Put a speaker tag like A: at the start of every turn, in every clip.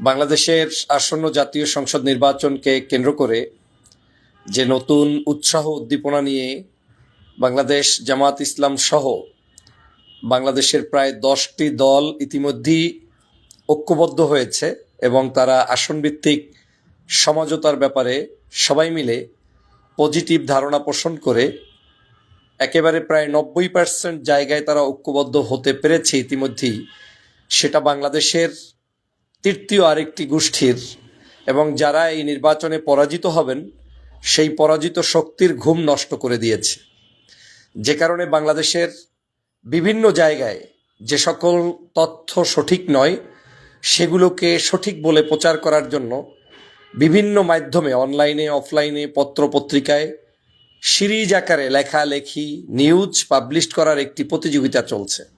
A: বাংলাদেশের আসন্ন জাতীয় সংসদ নির্বাচনকে কেন্দ্র করে যে নতুন উৎসাহ উদ্দীপনা নিয়ে বাংলাদেশ জামাত ইসলাম সহ বাংলাদেশের প্রায় দশটি দল ইতিমধ্যেই ঐক্যবদ্ধ হয়েছে এবং তারা আসনভিত্তিক সমঝোতার ব্যাপারে সবাই মিলে পজিটিভ ধারণা পোষণ করে একেবারে প্রায় নব্বই পার্সেন্ট জায়গায় তারা ঐক্যবদ্ধ হতে পেরেছে ইতিমধ্যেই। সেটা বাংলাদেশের তৃতীয় আরেকটি গোষ্ঠীর এবং যারা এই নির্বাচনে পরাজিত হবেন, সেই পরাজিত শক্তির ঘুম নষ্ট করে দিয়েছে। যে কারণে বাংলাদেশের বিভিন্ন জায়গায় যে সকল তথ্য সঠিক নয়, সেগুলোকে সঠিক বলে প্রচার করার জন্য বিভিন্ন মাধ্যমে, অনলাইনে, অফলাইনে পত্র পত্রিকায় সিরিজ আকারে লেখালেখি, নিউজ পাবলিশ করার একটি প্রতিযোগিতা চলছে।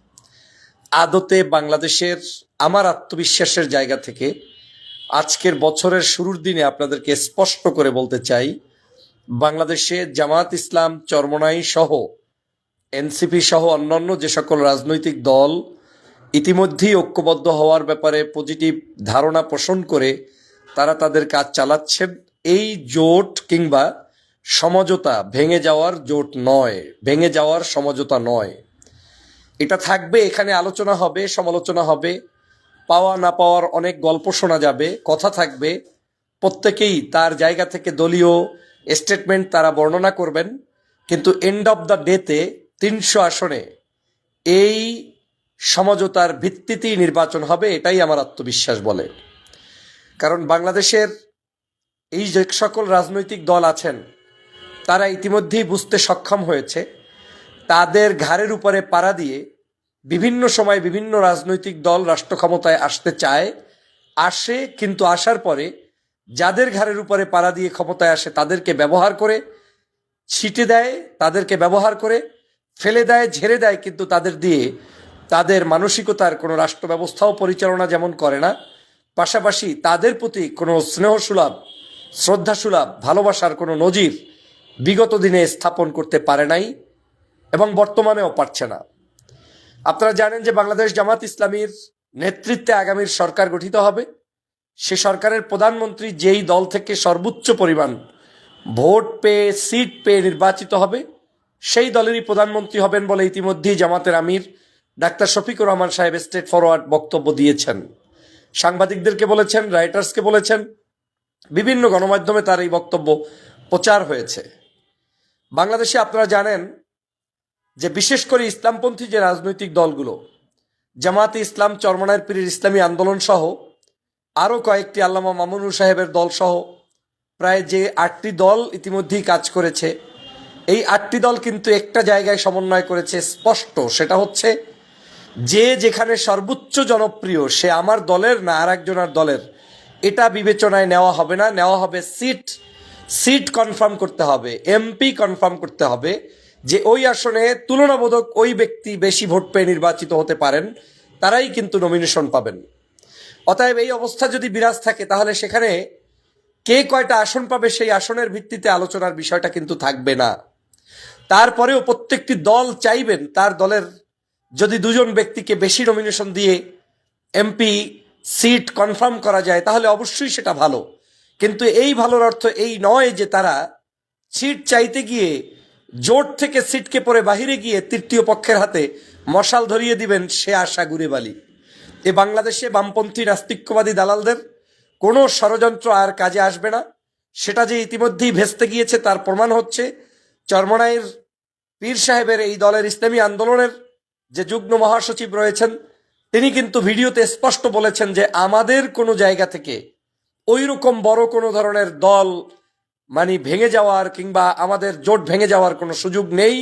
A: আদতে বাংলাদেশের আমার আত্মবিশ্বাসের জায়গা থেকে আজকের বছরের শুরুর দিনে আপনাদেরকে স্পষ্ট করে বলতে চাই, বাংলাদেশে জামাত ইসলাম, চরমনাই সহ, এনসিপি সহ অন্যান্য যে সকল রাজনৈতিক দল ইতিমধ্যেই ঐক্যবদ্ধ হওয়ার ব্যাপারে পজিটিভ ধারণা পোষণ করে তারা তাদের কাজ চালাচ্ছেন, এই জোট কিংবা সমঝোতা ভেঙে যাওয়ার জোট নয়, ভেঙে যাওয়ার সমঝোতা নয়। এটা থাকবে, এখানে আলোচনা হবে, সমালোচনা হবে। পাওয়া না পাওয়ার অনেক গল্প শোনা যাবে, কথা থাকবে। প্রত্যেকেই তার জায়গা থেকে দলীয় স্টেটমেন্ট তারা বর্ণনা করবেন। কিন্তু এন্ড অব দ্য ডেতে তিনশো আসনে এই সমঝোতার ভিত্তিতেই নির্বাচন হবে, এটাই আমার আত্মবিশ্বাস বলে। কারণ বাংলাদেশের এই যে সকল রাজনৈতিক দল আছেন, তারা ইতিমধ্যেই বুঝতে সক্ষম হয়েছে। তাদের ঘাড়ের উপরে পাড়া দিয়ে বিভিন্ন সময় বিভিন্ন রাজনৈতিক দল রাষ্ট্র ক্ষমতায় আসতে চায়, আসে, কিন্তু আসার পরে যাদের ঘাড়ের উপরে পাড়া দিয়ে ক্ষমতায় আসে তাদেরকে ব্যবহার করে ছিটে দেয়, তাদেরকে ব্যবহার করে ফেলে দেয়, ঝেড়ে দেয়, কিন্তু তাদের দিয়ে তাদের মানসিকতার কোনো রাষ্ট্র ব্যবস্থাও পরিচালনা যেমন করে না। পাশাপাশি তাদের প্রতি কোনো স্নেহসুলভ, শ্রদ্ধাসুলভ, ভালোবাসার কোনো নজির বিগত দিনে স্থাপন করতে পারে নাই। এবং বর্তমানেও পারছে না। আপনারা জানেন যে বাংলাদেশ জামাত ইসলামীর নেতৃত্বে আগামীর সরকার গঠিত হবে। সে সরকারের প্রধানমন্ত্রী যেই দল থেকে সর্বোচ্চ পরিমাণ ভোট পেয়ে, সিট পেয়ে নির্বাচিত হবে, সেই দলেরই প্রধানমন্ত্রী হবেন বলে ইতিমধ্যেই জামাতের আমির ডাক্তার শফিকুর রহমান সাহেব স্টেট ফরওয়ার্ড বক্তব্য দিয়েছেন। সাংবাদিকদেরকে বলেছেন, রাইটার্সকে বলেছেন, বিভিন্ন গণমাধ্যমে তার এই বক্তব্য প্রচার হয়েছে। বাংলাদেশে আপনারা জানেন যে বিশেষ করে ইসলামপন্থী যে রাজনৈতিক দলগুলো, জামাতে ইসলাম চরমনায়ের পীরের ইসলামী আন্দোলন সহ আরও কয়েকটি আল্লামা মামুনুর সাহেবের দল সহ প্রায় যে আটটি দল ইতিমধ্যেই কাজ করেছে, এই আটটি দল কিন্তু একটা জায়গায় সমন্বয় করেছে স্পষ্ট, সেটা হচ্ছে যে যেখানে সর্বোচ্চ জনপ্রিয় সে আমার দলের না আর একজনের দলের, এটা বিবেচনায় নেওয়া হবে না, নেওয়া হবে সিট সিট কনফার্ম করতে হবে, এমপি কনফার্ম করতে হবে যে ওই আসনে তুলনাবোধক ওই ব্যক্তি বেশি ভোট পেয়ে নির্বাচিত হতে পারেন, তারাই কিন্তু নমিনেশন পাবেন। অতএব এই অবস্থা যদি বিরাজ থাকে, তাহলে সেখানে কে কয়টা আসন পাবে সেই আসনের ভিত্তিতে আলোচনার বিষয়টা কিন্তু থাকবে না। তারপরেও প্রত্যেকটি দল চাইবেন, তার দলের যদি দুজন ব্যক্তিকে বেশি নমিনেশন দিয়ে এমপি সিট কনফার্ম করা যায়, তাহলে অবশ্যই সেটা ভালো। কিন্তু এই ভালোর অর্থ এই নয় যে তারা সিট চাইতে গিয়ে জোট থেকে সিটকে পরে বাহিরে গিয়ে তৃতীয় পক্ষের হাতে মশাল ধরিয়ে দিবেন সে আশা ঘুরে বালি এ বাংলাদেশে বামপন্থী নাস্তিক্যবাদী দালালদের কোনো ষড়যন্ত্র আর কাজে আসবে না। সেটা যে ইতিমধ্যেই ভেস্তে গিয়েছে তার প্রমাণ হচ্ছে চরমনাইয়ের পীর সাহেবের এই দলের ইসলামী আন্দোলনের যে যুগ্ম মহাসচিব রয়েছেন, তিনি কিন্তু ভিডিওতে স্পষ্ট বলেছেন যে আমাদের কোনো জায়গা থেকে ওই রকম বড় কোনো ধরনের দল মানে ভেঙে যাওয়ার কিংবা আমাদের জোট ভেঙে যাওয়ার কোনো সুযোগ নেই।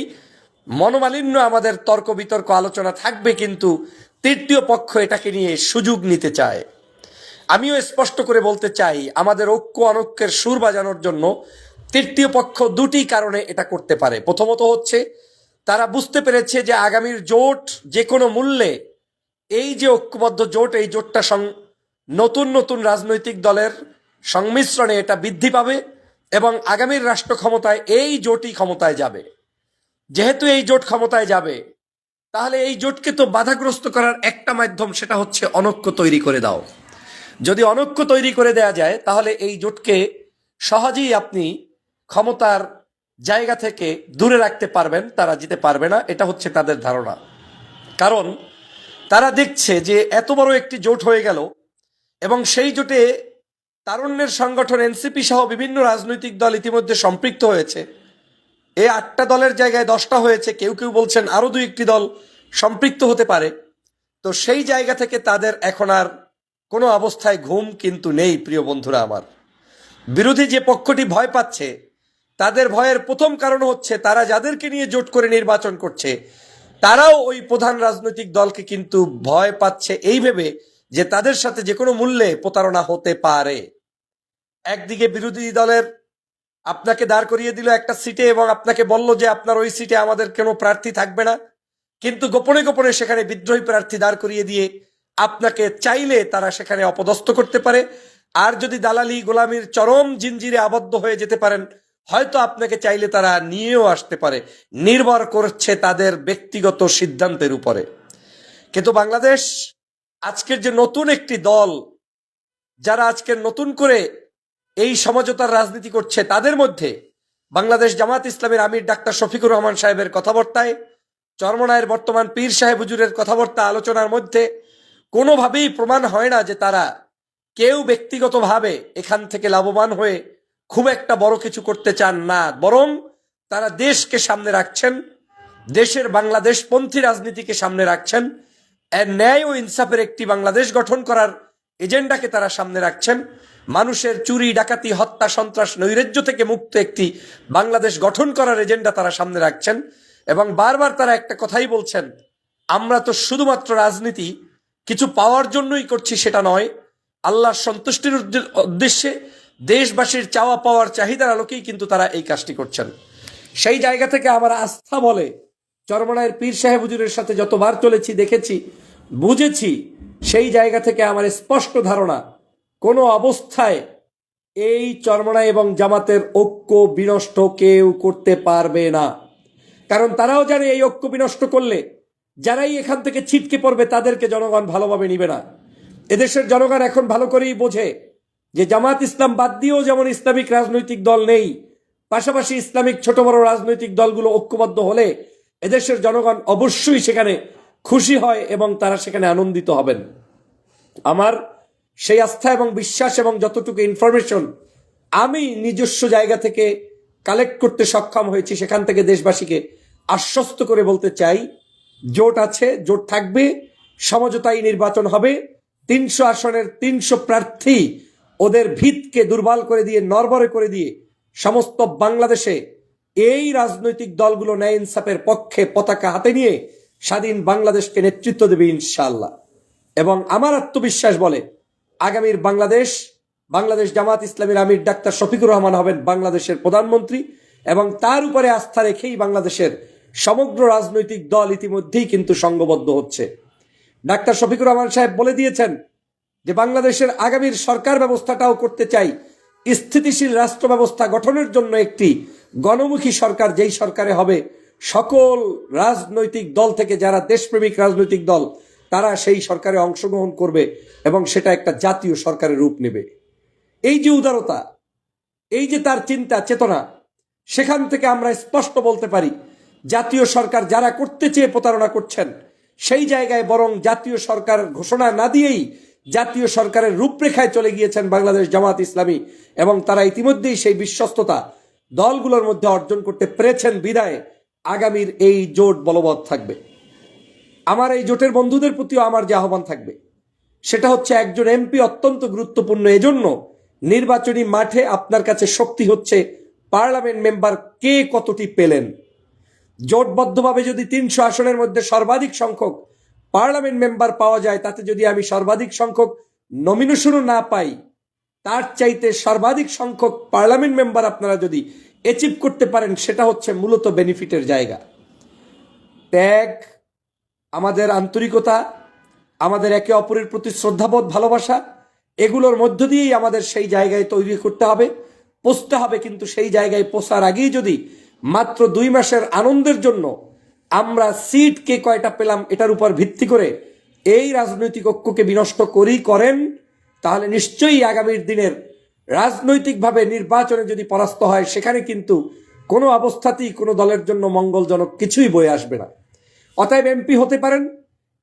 A: মনোমালিন্য আমাদের তর্ক বিতর্ক আলোচনা থাকবে কিন্তু তৃতীয় পক্ষ এটাকে নিয়ে সুযোগ নিতে চায়। আমিও স্পষ্ট করে বলতে চাই, আমাদের ঐক্য অনৈক্যের সুর বাজানোর জন্য তৃতীয় পক্ষ দুটি কারণে এটা করতে পারে। প্রথমত হচ্ছে, তারা বুঝতে পেরেছে যে আগামীর জোট যে কোনো মূল্যে এই যে ঐক্যবদ্ধ জোট, এই জোটটা নতুন নতুন রাজনৈতিক দলের সংমিশ্রণে এটা বৃদ্ধি পাবে। এবং আগামীর রাষ্ট্র ক্ষমতায় এই জোটই ক্ষমতায় যাবে। যেহেতু এই জোট ক্ষমতায় যাবে, তাহলে এই জোটকে তো বাধাগ্রস্ত করার একটা মাধ্যম সেটা হচ্ছে অনৈক্য তৈরি করে দাও। যদি অনৈক্য তৈরি করে দেয়া যায়, তাহলে এই জোটকে সহজেই আপনি ক্ষমতার জায়গা থেকে দূরে রাখতে পারবেন, তারা যেতে পারবে না, এটা হচ্ছে তাদের ধারণা। কারণ তারা দেখছে যে এত বড় একটি জোট হয়ে গেল এবং সেই জোটে তারুণ্যের সংগঠন এনসিপি সহ বিভিন্ন রাজনৈতিক দল ইতিমধ্যে সম্পৃক্ত হয়েছে। এই আটটা দলের জায়গায় দশটা হয়েছে, কেউ কেউ বলছেন আরও দুই একটি দল সম্পৃক্ত হতে পারে। তো সেই জায়গা থেকে তাদের এখন আর কোনো অবস্থায় ঘুম কিন্তু নেই, প্রিয় বন্ধুরা আমার। বিরোধী যে পক্ষটি ভয় পাচ্ছে, তাদের ভয়ের প্রথম কারণ হচ্ছে তারা যাদেরকে নিয়ে জোট করে নির্বাচন করছে, তারাও ওই প্রধান রাজনৈতিক দলকে কিন্তু ভয় পাচ্ছে এই ভেবে যে তাদের সাথে যে কোনো মূল্যে প্রতারণা হতে পারে। একদিকে বিরোধী দলের আপনাকে দাঁড় করিয়ে দিল একটা সিটে এবং আপনাকে বলল যে আপনার ওই সিটে আমাদের কোনো প্রার্থী থাকবে না। কিন্তু গোপনে গোপনে সেখানে বিদ্রোহী প্রার্থী দাঁড় করিয়ে দিয়ে আপনাকে চাইলে তারা সেখানে অপদস্থ করতে পারে। আর যদি দালালি গোলামির চরম জিনজিরে আবদ্ধ হয়ে যেতে পারেন, হয়তো আপনাকে চাইলে তারা নিয়েও আসতে পারে। নির্ভর করছে তাদের ব্যক্তিগত সিদ্ধান্তের উপরে। কিন্তু বাংলাদেশ আজকের যে নতুন একটি দল, যারা আজকের নতুন করে এই সমঝোতার রাজনীতি করছে তাদের মধ্যে। বাংলাদেশ জামাত ইসলামের আমির ডাক্তার শফিকুর রহমান সাহেবের কথাবার্তায়, চরমনায়ের বর্তমান পীর সাহেব হুজুরের কথাবার্তা আলোচনার মধ্যে কোনোভাবেই প্রমাণ হয় না যে তারা কেউ ব্যক্তিগতভাবে এখান থেকে লাভবান হয়ে খুব একটা বড় কিছু করতে চান না, বরং তারা দেশকে সামনে রাখছেন, দেশের বাংলাদেশপন্থী রাজনীতিকে সামনে রাখছেন ন্যায় ও ইনসাফের একটি বাংলাদেশ গঠন করার এজেন্ডাকে তারা সামনে রাখছেন। মানুষের চুরি, ডাকাতি, হত্যা, সন্ত্রাস, নৈরাজ্য থেকে মুক্ত একটি বাংলাদেশ গঠন করার এজেন্ডা তারা সামনে রাখছেন এবং বারবার তারা একটা কথাই বলছেন, আমরা তো শুধুমাত্র রাজনীতি, কিছু পাওয়ার জন্যই করছি সেটা নয়। আল্লাহর সন্তুষ্টির উদ্দেশ্যে দেশবাসীর চাওয়া পাওয়ার চাহিদার আলোকেই কিন্তু তারা এই কাজটি করছেন। সেই জায়গা থেকে আমার আস্থা বলে চরমনায়ের পীর সাহেব হুজুরের সাথে যতবার চলেছি, দেখেছি, বুঝেছি, সেই জায়গা থেকে আমার স্পষ্ট ধারণা কোনো অবস্থায় এই চরমনা এবং জামাতের ঐক্য বিনষ্ট কেউ করতে পারবে না। কারণ তারাও জানে এই ঐক্য বিনষ্ট করলে যারাই এখান থেকে ছিটকে পড়বে তাদেরকে জনগণ ভালোভাবে নিবে না। এদেশের জনগণ এখন ভালো করেই বোঝে যে জামাত ইসলাম বাদ দিয়েও যেমন ইসলামিক রাজনৈতিক দল নেই, পাশাপাশি ইসলামিক ছোট বড় রাজনৈতিক দলগুলো ঐক্যবদ্ধ হলে এদেশের জনগণ অবশ্যই সেখানে খুশি হয় এবং তারা সেখানে আনন্দিত হবেন। আমার সেই আস্থা এবং বিশ্বাস এবং যতটুকু ইনফরমেশন আমি নিজস্ব জায়গা থেকে কালেক্ট করতে সক্ষম হয়েছি, সেখান থেকে দেশবাসীকে আশ্বস্ত করে বলতে চাই, জোট আছে, জোট থাকবে, সমঝোতাই নির্বাচন হবে, তিনশো আসনের তিনশো প্রার্থী ওদের ভিতকে দুর্বল করে দিয়ে নরবরে করে দিয়ে সমস্ত বাংলাদেশে এই রাজনৈতিক দলগুলো ন্যায় ইনসাফের পক্ষে পতাকা হাতে নিয়ে স্বাধীন বাংলাদেশকে নেতৃত্ব দেবে ইনশাআল্লাহ। এবং আমার আত্মবিশ্বাস বলে আগামীর বাংলাদেশ বাংলাদেশ জামাত ইসলামের আমির ডাক্তার শফিকুর রহমান হবেন বাংলাদেশের প্রধানমন্ত্রী এবং তার উপরে আস্থা রেখেই বাংলাদেশের সমগ্র রাজনৈতিক দল ইতিমধ্যেই কিন্তু সংঘবদ্ধ হচ্ছে। ডাক্তার শফিকুর রহমান সাহেব বলে দিয়েছেন যে, বাংলাদেশের আগামীর সরকার ব্যবস্থাটাও করতে চাই। স্থিতিশীল রাষ্ট্র ব্যবস্থা গঠনের জন্য একটি গণমুখী সরকার যেই সরকারে হবে, সকল রাজনৈতিক দল থেকে যারা দেশপ্রেমিক রাজনৈতিক দল তারা সেই সরকারে অংশগ্রহণ করবে এবং সেটা একটা জাতীয় সরকারের রূপ নেবে। এই যে উদারতা, এই যে তার চিন্তা, চেতনা, সেখান থেকে আমরা স্পষ্ট বলতে পারি, জাতীয় সরকার যারা করতে চেয়ে প্রতারণা করছেন, সেই জায়গায় বরং জাতীয় সরকার ঘোষণা না দিয়েই জাতীয় সরকারের রূপরেখায় চলে গিয়েছেন বাংলাদেশ জামাত ইসলামী এবং তারা ইতিমধ্যেই সেই বিশ্বস্ততা দলগুলোর মধ্যে অর্জন করতে পেরেছেন বিদায়। আগামীর এই জোট বলবৎ থাকবে। আমার এই জোটের বন্ধুদের প্রতিও আমার যে আহ্বান থাকবে, সেটা হচ্ছে একজন এমপি অত্যন্ত গুরুত্বপূর্ণ। এজন্য নির্বাচনী মাঠে আপনার কাছে শক্তি হচ্ছে পার্লামেন্ট মেম্বার কে কতটি পেলেন? জোটবদ্ধভাবে যদি তিনশো আসনের মধ্যে সর্বাধিক সংখ্যক পার্লামেন্ট মেম্বার পাওয়া যায়, তাতে যদি আমি সর্বাধিক সংখ্যক নমিনেশনও না পাই, তার চাইতে সর্বাধিক সংখ্যক পার্লামেন্ট মেম্বার আপনারা যদি অ্যাচিভ করতে পারেন, সেটা হচ্ছে মূলত বেনিফিটের জায়গা। ত্যাগ আমাদের আন্তরিকতা, আমাদের একে অপরের প্রতি শ্রদ্ধাবোধ, ভালোবাসা, এগুলোর মধ্য দিয়েই আমাদের সেই জায়গায় তৈরি করতে হবে, পৌঁছতে হবে। কিন্তু সেই জায়গায় পৌঁছার আগেই যদি মাত্র দুই মাসের আনন্দের জন্য আমরা সিট কে কয়টা পেলাম এটার উপর ভিত্তি করে এই রাজনৈতিক ঐক্যকে বিনষ্ট করেই করেন, তাহলে নিশ্চয়ই আগামীর দিনের রাজনৈতিকভাবে নির্বাচনে যদি পরাস্ত হয়, সেখানে কিন্তু কোনো অবস্থাতেই কোনো দলের জন্য মঙ্গলজনক কিছুই বয়ে আসবে না। অতএব এমপি হতে পারেন।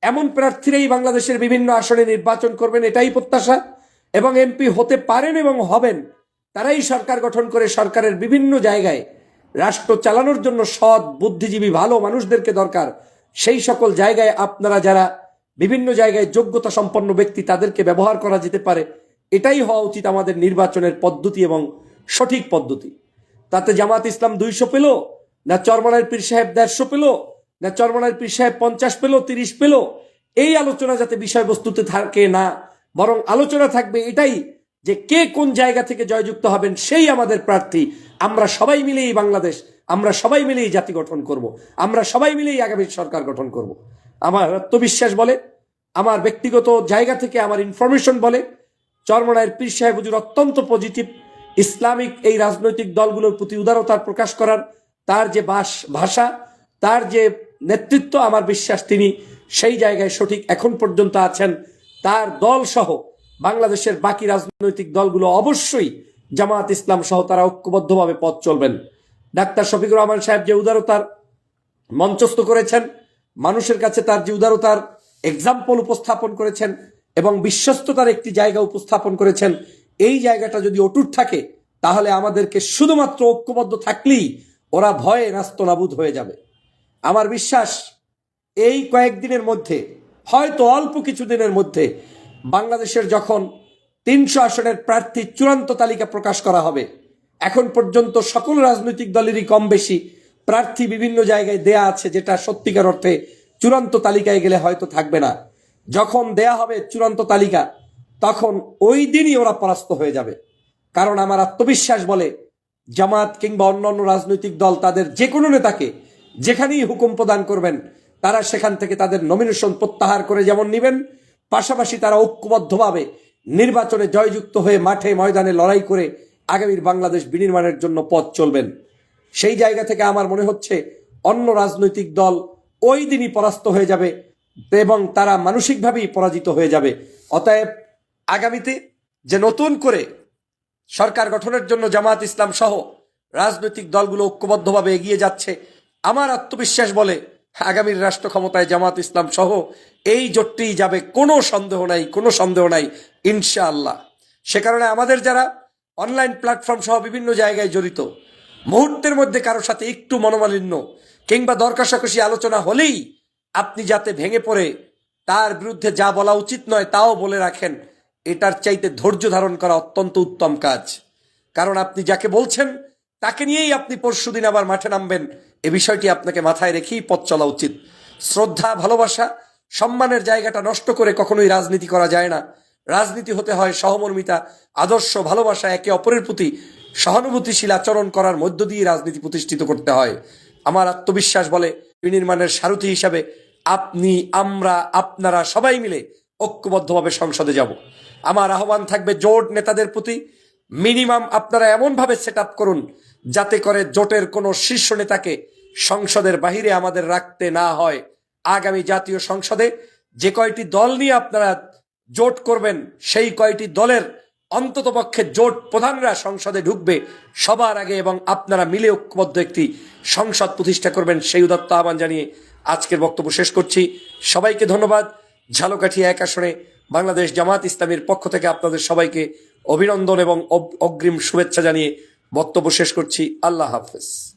A: এমন প্রার্থীরাই বাংলাদেশের বিভিন্ন আসনে নির্বাচন করবেন, এটাই প্রত্যাশা। এবং এমপি হতে পারেন এবং হবেন, তারাই সরকার গঠন করে সরকারের বিভিন্ন জায়গায় রাষ্ট্র চালানোর জন্য সৎ, বুদ্ধিজীবী, ভালো মানুষদেরকে দরকার। সেই সকল জায়গায় আপনারা যারা বিভিন্ন জায়গায় যোগ্যতা সম্পন্ন ব্যক্তি, তাদেরকে ব্যবহার করা যেতে পারে। এটাই হওয়া উচিত আমাদের নির্বাচনের পদ্ধতি এবং সঠিক পদ্ধতি। তাতে জামাত ইসলাম দুইশো পেল, না চরমনার পীর সাহেব দেড়শো পেল না চরমনার পীর সাহেব পঞ্চাশ পেল, তিরিশ পেল, এই আলোচনা যাতে বিষয়বস্তুতে থাকে না, বরং আলোচনা থাকবে এটাই যে কে কোন জায়গা থেকে জয়যুক্ত হবেন সেই আমাদের প্রার্থী আমরা সবাই মিলেই বাংলাদেশ, আমরা সবাই মিলেই জাতি গঠন করব। আমরা সবাই মিলেই আগামী সরকার গঠন করব। আমার আত্মবিশ্বাস বলে, আমার ব্যক্তিগত জায়গা থেকে আমার ইনফরমেশন বলে চরমনায়ের পীর সাহেব হুজুর অত্যন্ত পজিটিভ ইসলামিক এই রাজনৈতিক দলগুলোর প্রতি উদারতার প্রকাশ করার, তার যে বাস ভাষা, তার যে নেতৃত্ব আমার বিশ্বাস তিনি সেই জায়গায় সঠিক এখন পর্যন্ত আছেন। তার দল সহ বাংলাদেশের বাকি রাজনৈতিক দলগুলো অবশ্যই জামায়াত ইসলাম সহ তারা ঐক্যবদ্ধভাবে পথ চলবেন। ডাক্তার শফিকুর রহমান সাহেব যে উদারতার মঞ্চস্থ করেছেন, মানুষের কাছে তার যে উদারতার এক্সাম্পল উপস্থাপন করেছেন এবং বিশ্বস্ততার একটি জায়গা উপস্থাপন করেছেন, এই জায়গাটা যদি অটুট থাকে, তাহলে আমাদেরকে শুধুমাত্র ঐক্যবদ্ধ থাকলেই ওরা ভয়ে নাস্তনাবুদ হয়ে যাবে। আমার বিশ্বাস, এই কয়েকদিনের মধ্যে, হয়তো অল্প কিছু দিনের মধ্যে, বাংলাদেশের যখন তিনশো আসনের প্রার্থী চূড়ান্ত তালিকা প্রকাশ করা হবে, এখন পর্যন্ত সকল রাজনৈতিক দলেরই কম বেশি প্রার্থী বিভিন্ন জায়গায় দেয়া আছে, যেটা সত্যিকার অর্থে চূড়ান্ত তালিকায় গেলে হয়তো থাকবে না। যখন দেয়া হবে চূড়ান্ত তালিকা, তখন ওই দিনই ওরা পরাস্ত হয়ে যাবে। কারণ আমার আত্মবিশ্বাস বলে, জামাত কিংবা অন্যান্য রাজনৈতিক দল, তাদের যে কোনো নেতাকে যেখানেই হুকুম প্রদান করবেন, তারা সেখান থেকে তাদের নমিনেশন প্রত্যাহার করে যেমন নেবেন। পাশাপাশি তারা ঐক্যবদ্ধভাবে নির্বাচনে জয়যুক্ত হয়ে মাঠে ময়দানে লড়াই করে আগামীর বাংলাদেশ বিনির্মাণের জন্য পথ চলবেন। সেই জায়গা থেকে আমার মনে হচ্ছে অন্য রাজনৈতিক দল ওই দিনই পরাস্ত হয়ে যাবে এবং তারা মানসিকভাবেই পরাজিত হয়ে যাবে। অতএব আগামীতে যে নতুন করে সরকার গঠনের জন্য জামাত ইসলাম সহ রাজনৈতিক দলগুলো ঐক্যবদ্ধভাবে এগিয়ে যাচ্ছে আমার আত্মবিশ্বাস বলে আগামীর রাষ্ট্র ক্ষমতায় জামাত ইসলাম সহ এই জোটটিই যাবে কোনো সন্দেহ নাই, কোনো সন্দেহ নাই, ইনশাআল্লাহ। সে কারণে আমাদের যারা অনলাইন প্ল্যাটফর্ম সহ বিভিন্ন জায়গায় জড়িত, মুহূর্তের মধ্যে কারোর সাথে একটু মনোমালিন্য কিংবা দরকাশাকষি আলোচনা হলেই আপনি যাতে ভেঙে পড়ে, তার বিরুদ্ধে যা বলা উচিত নয় তাও বলে রাখেন, এটার চাইতে ধৈর্য ধারণ করা অত্যন্ত উত্তম কাজ। কারণ আপনি যাকে বলছেন তাকে নিয়েই আপনি পরশুদিন আবার মাঠে নামবেন। এ বিষয়টি আপনাকে মাথায় রেখেই পথ চলা উচিত। শ্রদ্ধা, ভালোবাসা, সম্মানের জায়গাটা নষ্ট করে কখনোই রাজনীতি করা যায় না। রাজনীতি হতে হয় সহমর্মিতা, আদর্শ, ভালোবাসা, একে অপরের প্রতি সহানুভূতিশীল আচরণ করার মধ্য দিয়ে রাজনীতি প্রতিষ্ঠিত করতে হয়। আমার আত্মবিশ্বাস বলে, বিনির্মাণের সারথি হিসাবে আপনি, আমরা, আপনারা সবাই মিলে ঐক্যবদ্ধভাবে সংসদে যাব। আমার আহ্বান থাকবে জোট নেতাদের প্রতি। মিনিমাম আপনারা এমনভাবে সেট আপ করুন যাতে করে জোটের কোনো শীর্ষ নেতাকে সংসদের বাহিরে আমাদের রাখতে না হয়। আগামী জাতীয় সংসদে যে কয়টি দল নিয়ে আপনারা জোট করবেন, সেই কয়টি দলের অন্ততপক্ষে জোট প্রধানরা সংসদে ঢুকবে, সবার আগে এবং আপনারা মিলে ঐক্যবদ্ধ একটি সংসদ প্রতিষ্ঠা করবেন সেই উদাত্ত আহ্বান জানিয়ে আজকের বক্তব্য শেষ করছি। সবাইকে ধন্যবাদ। ঝালকাঠি এক আসনে বাংলাদেশ জামাত ইসলামের পক্ষ থেকে আপনাদের সবাইকে অভিনন্দন এবং অগ্রিম শুভেচ্ছা জানিয়ে বক্তব্য শেষ করছি। আল্লাহ হাফেজ।